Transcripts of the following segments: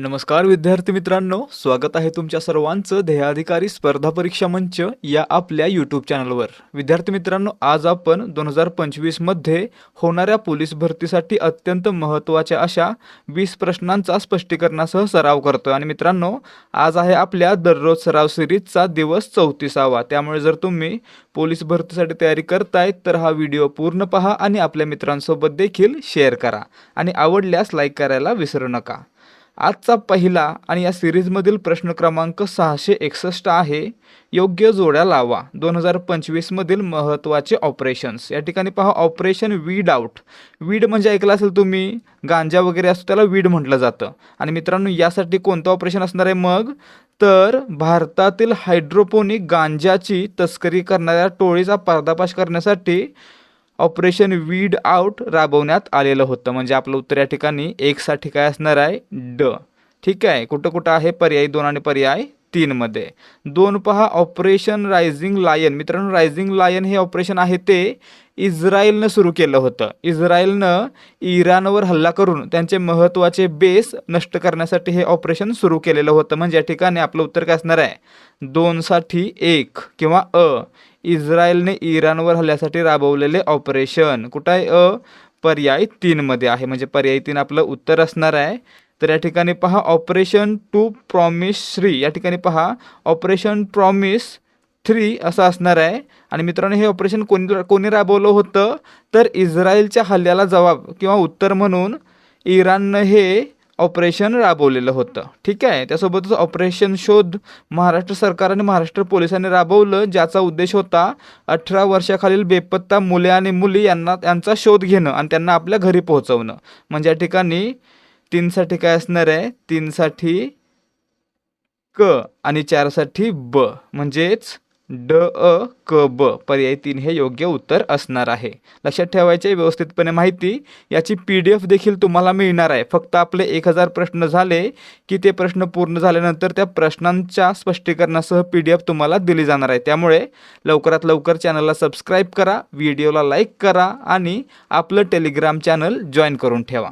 नमस्कार विद्यार्थी मित्रांनो. स्वागत आहे तुमच्या सर्वांचं ध्येयाधिकारी स्पर्धा परीक्षा मंच या आपल्या यूट्यूब चॅनलवर विद्यार्थी मित्रांनो आज आपण दोन हजार पंचवीसमध्ये होणाऱ्या पोलीस भरतीसाठी अत्यंत महत्त्वाच्या अशा वीस प्रश्नांचा स्पष्टीकरणासह सराव करतो आणि मित्रांनो आज आहे आपल्या दररोज सराव सिरीजचा दिवस चौतीसावा. त्यामुळे जर तुम्ही पोलीस भरतीसाठी तयारी करताय तर हा व्हिडिओ पूर्ण पहा आणि आपल्या मित्रांसोबत देखील शेअर करा. आणि आवडल्यास लाईक करायला विसरू नका. आजचा पहिला आणि या सिरीजमधील प्रश्न क्रमांक सहाशे एकसष्ट आहे योग्य जोड्या लावा. दोन हजार पंचवीसमधील महत्त्वाचे ऑपरेशन्स. या ठिकाणी पहा ऑपरेशन वीड आउट. वीड म्हणजे ऐकलं असेल तुम्ही गांजा वगैरे असतो त्याला वीड म्हटलं जातं. आणि मित्रांनो यासाठी कोणतं ऑपरेशन असणार आहे मग? तर भारतातील हायड्रोपोनिक गांजाची तस्करी करणाऱ्या टोळीचा पर्दापाश करण्यासाठी ऑपरेशन वीड आउट राबवण्यात आलेलं होतं. म्हणजे आपलं उत्तर या ठिकाणी एकसाठी काय असणार आहे ड. ठीक आहे कुठं कुठं आहे पर्याय? दोन आणि पर्याय तीनमध्ये दोन पहा ऑपरेशन रायझिंग लायन. मित्रांनो रायझिंग लायन हे ऑपरेशन आहे ते इस्रायलनं सुरू केलं होतं. इस्रायलनं इराणवर हल्ला करून त्यांचे महत्त्वाचे बेस नष्ट करण्यासाठी हे ऑपरेशन सुरू केलेलं होतं. म्हणजे या ठिकाणी आपलं उत्तर काय असणार आहे? दोनसाठी एक किंवा अ. इस्रायलने इराणवर हल्ल्यासाठी राबवलेले ऑपरेशन. कुठं आहे? अ पर्याय तीनमध्ये आहे. म्हणजे पर्याय तीन आपलं उत्तर असणार आहे. तर या ठिकाणी पहा ऑपरेशन टू प्रॉमिस श्री या ठिकाणी पहा ऑपरेशन प्रॉमिस थ्री असं असणार आहे. आणि मित्रांनो हे ऑपरेशन कोणी कोणी राबवलं होतं? तर इस्रायलच्या हल्ल्याला जबाब किंवा उत्तर म्हणून इराणनं हे ऑपरेशन राबवलेलं होतं. ठीक आहे? त्यासोबतच ऑपरेशन शोध महाराष्ट्र सरकार आणि महाराष्ट्र पोलिसांनी राबवलं ज्याचा उद्देश होता अठरा वर्षाखालील बेपत्ता मुले आणि मुली यांना यांचा शोध घेणं आणि त्यांना आपल्या घरी पोहोचवणं. म्हणजे या ठिकाणी तीनसाठी काय असणार आहे? तीनसाठी क आणि चारसाठी ब. म्हणजेच ड अ क ब पर्याय तीन हे योग्य उत्तर असणार आहे. लक्षात ठेवायचे व्यवस्थितपणे माहिती. याची पी डी एफ देखील तुम्हाला मिळणार आहे. फक्त आपले एक हजार प्रश्न झाले की ते प्रश्न पूर्ण झाल्यानंतर त्या प्रश्नांच्या स्पष्टीकरणासह पी डी एफ तुम्हाला दिली जाणार आहे. त्यामुळे लवकरात लवकर चॅनलला सबस्क्राईब करा व्हिडिओला लाईक करा आणि आपलं टेलिग्राम चॅनल जॉईन करून ठेवा.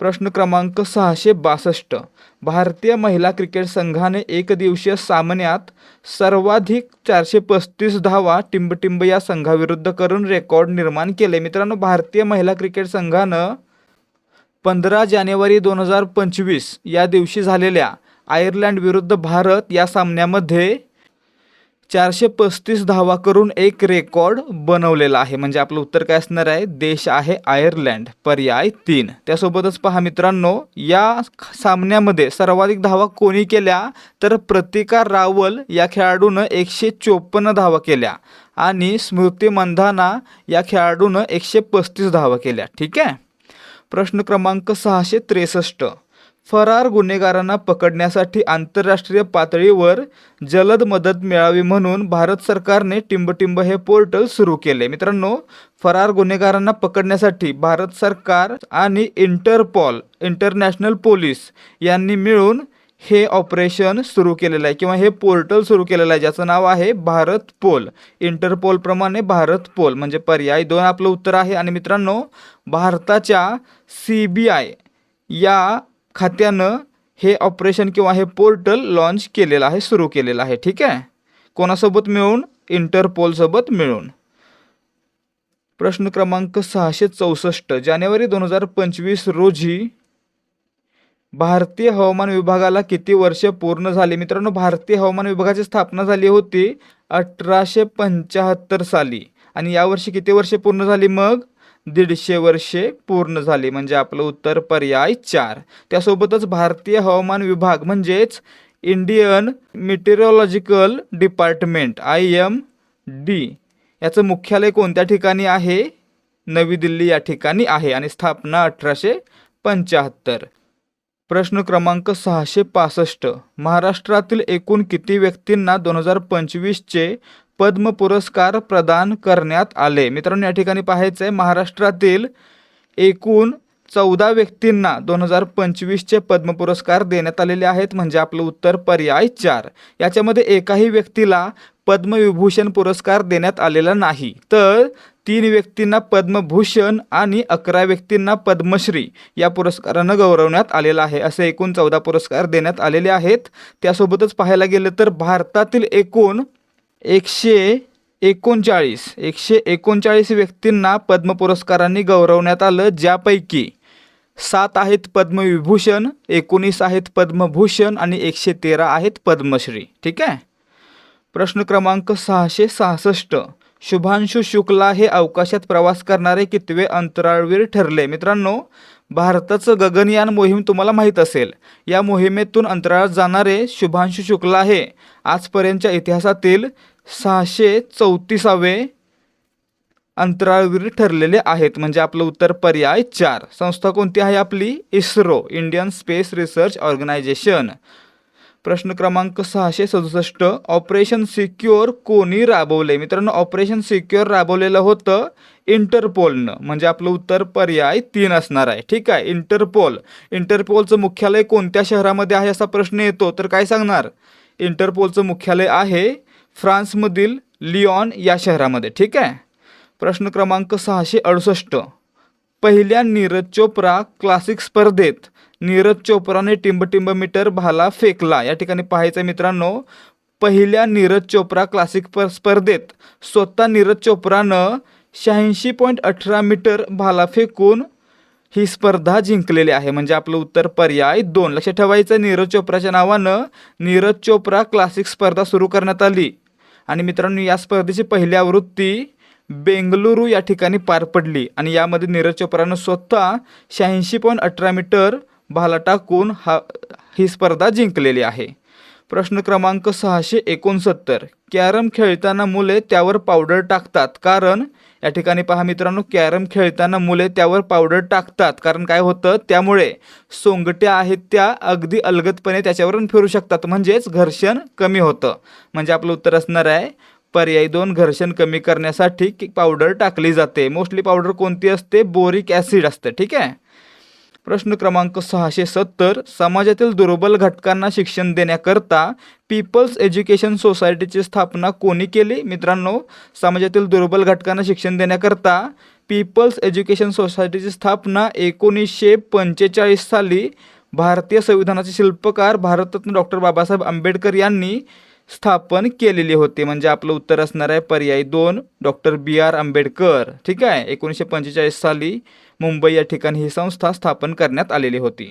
प्रश्न क्रमांक सहाशे बासष्ट. भारतीय महिला क्रिकेट संघाने एकदिवसीय सामन्यात सर्वाधिक चारशे पस्तीस धावा टिंबटिंब या संघाविरुद्ध करून रेकॉर्ड निर्माण केले. मित्रांनो भारतीय महिला क्रिकेट संघानं पंधरा जानेवारी दोन हजार पंचवीस या दिवशी झालेल्या आयर्लंड विरुद्ध भारत या सामन्यामध्ये चारशे पस्तीस धावा करून एक रेकॉर्ड बनवलेला आहे. म्हणजे आपलं उत्तर काय असणार आहे? देश आहे आयर्लंड. पर्याय तीन. त्यासोबतच पहा मित्रांनो या सामन्यामध्ये सर्वाधिक धावा कोणी केल्या? तर प्रतिका रावल या खेळाडूनं एकशे चोपन्न धावा केल्या. आणि स्मृती मंधाना या खेळाडूनं एकशे पस्तीस धावा केल्या. ठीक आहे? प्रश्न क्रमांक सहाशे त्रेसष्ट. फरार गुन्हेगारांना पकडण्यासाठी आंतरराष्ट्रीय पातळीवर जलद मदत मिळावी म्हणून भारत सरकारने टिंबटिंब हे पोर्टल सुरू केले. मित्रांनो फरार गुन्हेगारांना पकडण्यासाठी भारत सरकार आणि इंटरपॉल इंटरनॅशनल पोलीस यांनी मिळून हे ऑपरेशन सुरू केलेलं आहे किंवा हे पोर्टल सुरू केलेलं आहे ज्याचं नाव आहे भारत पोल. इंटरपोलप्रमाणे भारत पोल म्हणजे पर्याय. दोन आपलं उत्तर आहे. आणि मित्रांनो भारताच्या सी बी आय या खात्यानं हे ऑपरेशन किंवा हे पोर्टल लॉन्च केलेलं आहे सुरू केलेलं आहे. ठीक आहे? कोणासोबत मिळून? इंटरपोलसोबत मिळून. प्रश्न क्रमांक सहाशे चौसष्ट. जानेवारी दोन हजार पंचवीस रोजी भारतीय हवामान विभागाला किती वर्ष पूर्ण झाली? मित्रांनो भारतीय हवामान विभागाची स्थापना झाली होती अठराशे पंच्याहत्तर साली. आणि यावर्षी किती वर्षे पूर्ण झाली मग? दीडशे वर्षे पूर्ण झाली म्हणजे आपलं उत्तर पर्याय चार. त्यासोबतच भारतीय हवामान विभाग म्हणजेच Indian meteorological department I M D याचं मुख्यालय कोणत्या ठिकाणी आहे? नवी दिल्ली या ठिकाणी आहे आणि स्थापना अठराशे पंच्याहत्तर. प्रश्न क्रमांक सहाशे पासष्ट. महाराष्ट्रातील एकूण किती व्यक्तींना दोन हजार पंचवीसचे पद्म पुरस्कार प्रदान करण्यात आले. मित्रांनो या ठिकाणी पाहायचं आहे महाराष्ट्रातील एकूण चौदा व्यक्तींना दोन हजार पंचवीसचे पद्म पुरस्कार देण्यात आलेले आहेत. म्हणजे आपलं उत्तर पर्याय चार. याच्यामध्ये एकाही व्यक्तीला पद्मविभूषण पुरस्कार देण्यात आलेला नाही. तर तीन व्यक्तींना पद्मभूषण आणि अकरा व्यक्तींना पद्मश्री या पुरस्कारानं गौरवण्यात आलेलं आहे. असे एकूण चौदा पुरस्कार देण्यात आलेले आहेत. त्यासोबतच पाहायला गेलं तर भारतातील एकूण एकशे एकोणचाळीस. एकशे एकोणचाळीस व्यक्तींना पद्म पुरस्कारांनी गौरवण्यात आलं ज्यापैकी सात आहेत पद्मविभूषण एकोणीस आहेत पद्मभूषण आणि एकशे तेरा आहेत पद्मश्री. ठीक आहे? प्रश्न क्रमांक सहाशे सहासष्ट. शुभांशु शुक्ला हे अवकाशात प्रवास करणारे कितवे अंतराळवीर ठरले? मित्रांनो भारताचं गगनयान मोहीम तुम्हाला माहीत असेल. या मोहिमेतून अंतराळात जाणारे शुभांशु शुक्ला हे आजपर्यंतच्या इतिहासातील सहाशे चौतीसावे अंतराळवीर ठरलेले आहेत. म्हणजे आपलं उत्तर पर्याय चार. संस्था कोणती आहे आपली? ISRO Indian space research organisation. प्रश्न क्रमांक सहाशे सदुसष्ट ऑपरेशन सिक्युअर कोणी राबवले? मित्रांनो ऑपरेशन सिक्युअर राबवलेलं होतं इंटरपोलनं. म्हणजे आपलं उत्तर पर्याय तीन असणार आहे. ठीक आहे इंटरपोल. इंटरपोलचं मुख्यालय कोणत्या शहरामध्ये आहे असा प्रश्न येतो? तर काय सांगणार? इंटरपोलचं मुख्यालय आहे फ्रान्समधील लिऑन या शहरामध्ये. ठीक आहे? प्रश्न क्रमांक सहाशे अडुसष्ट. पहिल्या नीरज चोप्रा क्लासिक स्पर्धेत नीरज चोप्राने टिंबटिंब मीटर भाला फेकला. या ठिकाणी पाहायचं मित्रांनो पहिल्या नीरज चोप्रा क्लासिक प- स्पर्धेत स्वतः नीरज चोप्रानं शहाऐंशी पॉईंट अठरा मीटर भाला फेकून ही स्पर्धा जिंकलेली आहे. म्हणजे आपलं उत्तर पर्याय दोन. लक्षात ठेवायचं नीरज चोप्राच्या नावानं. नीरज चोप्रा क्लासिक स्पर्धा सुरू करण्यात आली. आणि मित्रांनो या स्पर्धेची पहिली आवृत्ती बेंगलुरू या ठिकाणी पार पडली. आणि यामध्ये नीरज चोप्रानं स्वतः शहाऐंशी पॉईंट अठरा मीटर भाला टाकून हा ही स्पर्धा जिंकलेली आहे. प्रश्न क्रमांक सहाशे एकोणसत्तर. कॅरम खेळताना मुले त्यावर पावडर टाकतात. कारण या ठिकाणी पहा मित्रांनो कॅरम खेळताना मुले त्यावर पावडर टाकतात. कारण काय होतं? त्यामुळे सोंगट्या आहेत त्या अगदी अलगदपणे त्याच्यावरून फिरू शकतात. म्हणजेच घर्षण कमी होतं. म्हणजे आपलं उत्तर असणार आहे पर्याय दोन घर्षण कमी करण्यासाठी पावडर टाकली जाते. मोस्टली पावडर कोणती असते? बोरिक ॲसिड असते. ठीक आहे? प्रश्न क्रमांक सहाशे सत्तर समाजातील दुर्बल घटकांना शिक्षण देण्याकरता पीपल्स एज्युकेशन सोसायटीची स्थापना कोणी केली? मित्रांनो समाजातील दुर्बल घटकांना शिक्षण देण्याकरता पीपल्स एज्युकेशन सोसायटीची स्थापना एकोणीसशे पंचेचाळीस साली भारतीय संविधानाचे शिल्पकार भारतरत्न डॉक्टर बाबासाहेब आंबेडकर यांनी स्थापन केलेली होती. म्हणजे आपलं उत्तर असणार आहे पर्याय दोन डॉक्टर बी. आर. आंबेडकर. ठीक आहे? एकोणीसशे पंचेचाळीस साली मुंबई या ठिकाणी ही संस्था स्थापन करण्यात आलेली होती.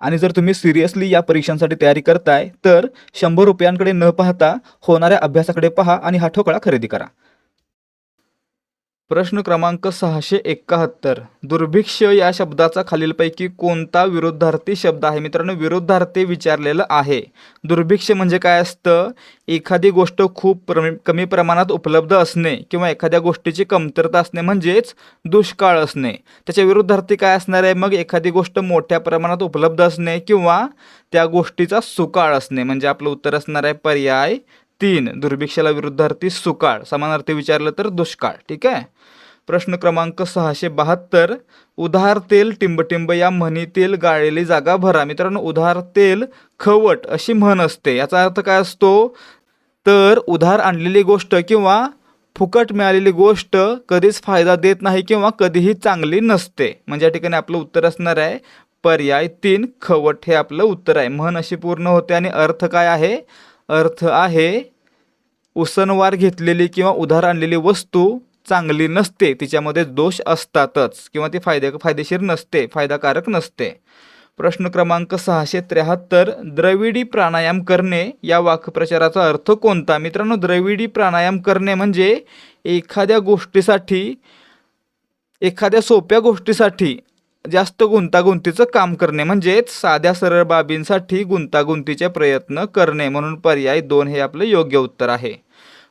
आणि जर तुम्ही सिरियसली या परीक्षांसाठी तयारी करताय तर शंभर रुपयांकडे न पाहता होणाऱ्या अभ्यासाकडे पहा आणि हा ठोकळा खरेदी करा. प्रश्न क्रमांक सहाशे एकाहत्तर. दुर्भिक्ष या शब्दाचा खालीलपैकी कोणता विरुद्धार्थी शब्द आहे? मित्रांनो विरुद्धार्थी विचारलेलं आहे. दुर्भिक्ष म्हणजे काय असतं? एखादी गोष्ट खूप प्रमे कमी प्रमाणात उपलब्ध असणे किंवा एखाद्या गोष्टीची कमतरता असणे म्हणजेच दुष्काळ असणे. त्याच्या विरुद्धार्थी काय असणार आहे? मग एखादी गोष्ट मोठ्या प्रमाणात उपलब्ध असणे किंवा त्या गोष्टीचा सुकाळ असणे. म्हणजे आपलं उत्तर असणार आहे पर्याय तीन दुर्भिक्षाला विरुद्धार्थी सुकाळ. समानार्थी विचारलं तर दुष्काळ. ठीक आहे? प्रश्न क्रमांक सहाशे बहात्तर. उधार तेल टिंबटिंब या म्हणीतील गाळलेली जागा भरा. मित्रांनो उधार तेल खवट अशी म्हण असते. याचा अर्थ काय असतो? तर उधार आणलेली गोष्ट किंवा फुकट मिळालेली गोष्ट कधीच फायदा देत नाही किंवा कधीही चांगली नसते. म्हणजे या ठिकाणी आपलं उत्तर असणार आहे पर्याय तीन खवट हे आपलं उत्तर आहे. म्हण अशी पूर्ण होते आणि अर्थ काय आहे? अर्थ आहे उसनवार घेतलेली किंवा उधार आणलेली वस्तू चांगली नसते तिच्यामध्ये दोष असतातच किंवा ती फायदे फायदेशीर नसते फायदाकारक नसते. प्रश्न क्रमांक सहाशे त्र्याहत्तर द्रविडी प्राणायाम करणे या वाक्प्रचाराचा अर्थ कोणता? मित्रांनो द्रविडी प्राणायाम करणे म्हणजे एखाद्या गोष्टीसाठी एखाद्या सोप्या गोष्टीसाठी जास्त गुंतागुंतीचं काम करणे म्हणजेच साध्या सरळ बाबींसाठी गुंतागुंतीचे प्रयत्न करणे म्हणून पर्याय दोन हे आपलं योग्य उत्तर आहे.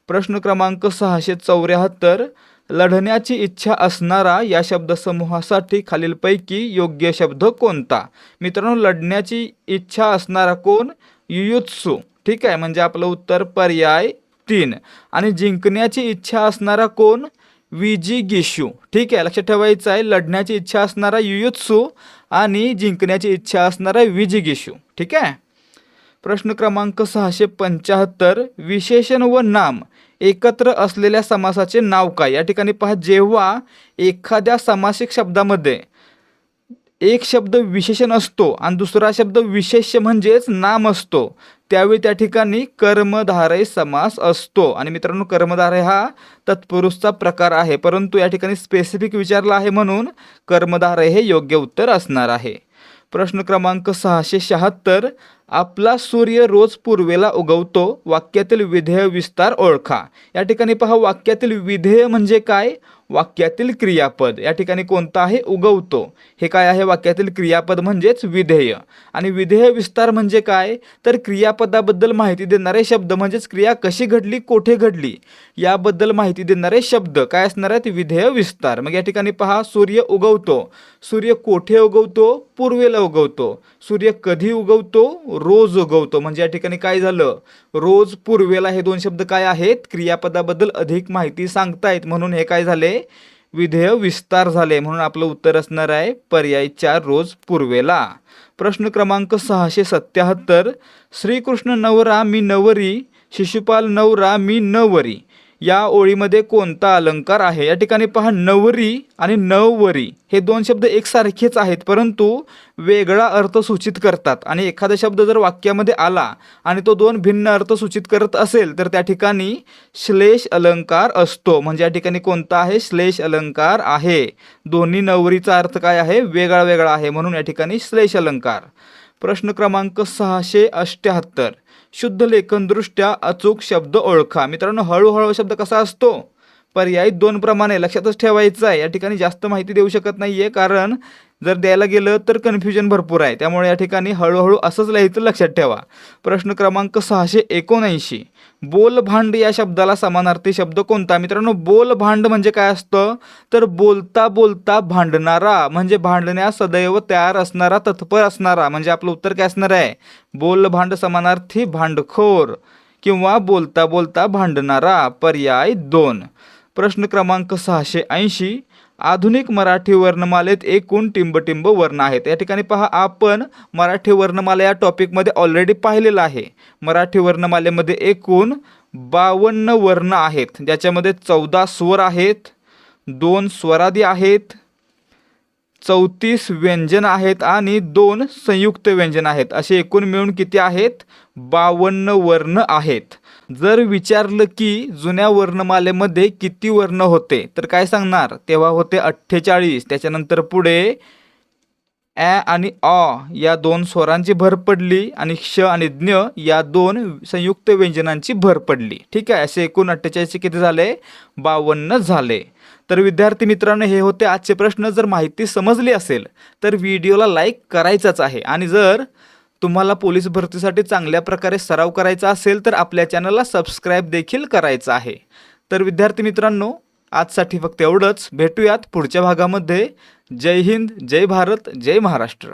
प्रश्न क्रमांक सहाशे चौऱ्याहत्तर लढण्याची इच्छा असणारा या शब्दसमूहासाठी खालीलपैकी योग्य शब्द कोणता? मित्रांनो लढण्याची इच्छा असणारा कोण? युयुत्सू. ठीक आहे म्हणजे आपलं उत्तर पर्याय तीन. आणि जिंकण्याची इच्छा असणारा कोण? विजी गिशू. ठीक आहे लक्षात ठेवायचं आहे लढण्याची इच्छा असणारा युयुत्सू आणि जिंकण्याची इच्छा असणारा विजी गिशू. ठीक आहे? प्रश्न क्रमांक सहाशे पंच्याहत्तर विशेषण व नाम. एकत्र असलेल्या समासाचे नाव काय? या ठिकाणी पहा जेव्हा एखाद्या समासिक शब्दामध्ये एक शब्द विशेषण असतो आणि दुसरा शब्द विशेष म्हणजेच नाम असतो. त्यावेळी त्या ठिकाणी कर्मधारय समास असतो. आणि मित्रांनो कर्मधारय हा तत्पुरुषचा प्रकार आहे. परंतु या ठिकाणी स्पेसिफिक विचारला आहे म्हणून कर्मधारय हे योग्य उत्तर असणार आहे. प्रश्न क्रमांक सहाशे शहात्तर आपला सूर्य रोज पूर्वेला उगवतो वाक्यातील विधेय विस्तार ओळखा. या ठिकाणी पहा वाक्यातील विधेय म्हणजे काय? वाक्यातील क्रियापद. या ठिकाणी कोणता आहे उगवतो. हे काय आहे? वाक्यातील क्रियापद म्हणजेच विधेय. आणि विधेय विस्तार म्हणजे काय? तर क्रियापदाबद्दल माहिती देणारे शब्द म्हणजेच क्रिया कशी घडली कोठे घडली? याबद्दल माहिती देणारे शब्द काय असणार आहेत? विधेय विस्तार. मग या ठिकाणी पहा सूर्य उगवतो. सूर्य कोठे उगवतो? पूर्वेला उगवतो. सूर्य कधी उगवतो? रोज उगवतो. म्हणजे या ठिकाणी काय झालं? रोज पूर्वेला हे दोन शब्द काय आहेत? क्रियापदाबद्दल अधिक माहिती सांगतायत. म्हणून हे काय झाले? विधेय विस्तार झाले. म्हणून आपलं उत्तर असणार आहे पर्याय चार रोज पूर्वेला. प्रश्न क्रमांक सहाशे सत्याहत्तर. श्रीकृष्ण नवरा मी नवरी शिशुपाल नवरा मी नवरी. या ओळीमध्ये कोणता अलंकार आहे? या ठिकाणी पहा नवरी आणि नववरी हे दोन शब्द एकसारखेच आहेत परंतु वेगळा अर्थ सूचित करतात. आणि एखादा शब्द जर वाक्यामध्ये आला आणि तो दोन भिन्न अर्थ सूचित करत असेल तर त्या ठिकाणी श्लेष अलंकार असतो. म्हणजे या ठिकाणी कोणता आहे? श्लेष अलंकार आहे. दोन्ही नवरीचा अर्थ काय आहे? वेगळा वेगळा आहे. म्हणून या ठिकाणी श्लेष अलंकार. प्रश्न क्रमांक सहाशे अष्ट्याहत्तर शुद्ध लेखनदृष्ट्या अचूक शब्द ओळखा. मित्रांनो हळूहळू शब्द कसा असतो? पर्याय दोन प्रमाणे लक्षातच ठेवायचा आहे. या ठिकाणी जास्त माहिती देऊ शकत नाही आहे कारण जर द्यायला गेलं तर कन्फ्युजन भरपूर आहे. त्यामुळे या ठिकाणी हळूहळू असंच लिहायचं लक्षात ठेवा. प्रश्न क्रमांक सहाशे एकोणऐंशी. बोलभांड या शब्दाला समानार्थी शब्द कोणता? मित्रांनो बोलभांड म्हणजे काय असतं? तर बोलता बोलता भांडणारा म्हणजे भांडण्यास सदैव तयार असणारा तत्पर असणारा म्हणजे आपलं उत्तर काय असणार आहे? बोलभांड समानार्थी भांडखोर किंवा बोलता बोलता भांडणारा पर्याय दोन. प्रश्न क्रमांक सहाशे ऐंशी आधुनिक मराठी वर्णमालेत एकूण टिंबटिंब वर्ण आहेत. या ठिकाणी पहा आपण मराठी वर्णमाला या टॉपिकमध्ये ऑलरेडी पाहिलेलं आहे. मराठी वर्णमालेमध्ये एकूण बावन्न वर्ण आहेत. ज्याच्यामध्ये चौदा स्वर आहेत दोन स्वरादी आहेत चौतीस व्यंजन आहेत आणि दोन संयुक्त व्यंजन आहेत. असे एकूण मिळून किती आहेत? बावन्न वर्ण आहेत. जर विचारलं की जुन्या वर्णमालेमध्ये किती वर्ण होते तर काय सांगणार? तेव्हा होते अठ्ठेचाळीस. त्याच्यानंतर पुढे ॲ आणि ऑ या दोन स्वरांची भर पडली आणि क्ष आणि ज्ञ या दोन संयुक्त व्यंजनांची भर पडली. ठीक आहे? असे एकूण अठ्ठेचाळीसचे किती झाले? बावन्न झाले. तर विद्यार्थी मित्रांनो हे होते आजचे प्रश्न. जर माहिती समजली असेल तर व्हिडिओला लाईक करायचाच आहे. आणि जर तुम्हाला पोलीस भरतीसाठी चांगल्या प्रकारे सराव करायचा असेल तर आपल्या चॅनलला सबस्क्राईब देखील करायचं आहे. तर विद्यार्थी मित्रांनो आजसाठी फक्त एवढंच. भेटूयात पुढच्या भागामध्ये. जय हिंद जय भारत जय महाराष्ट्र.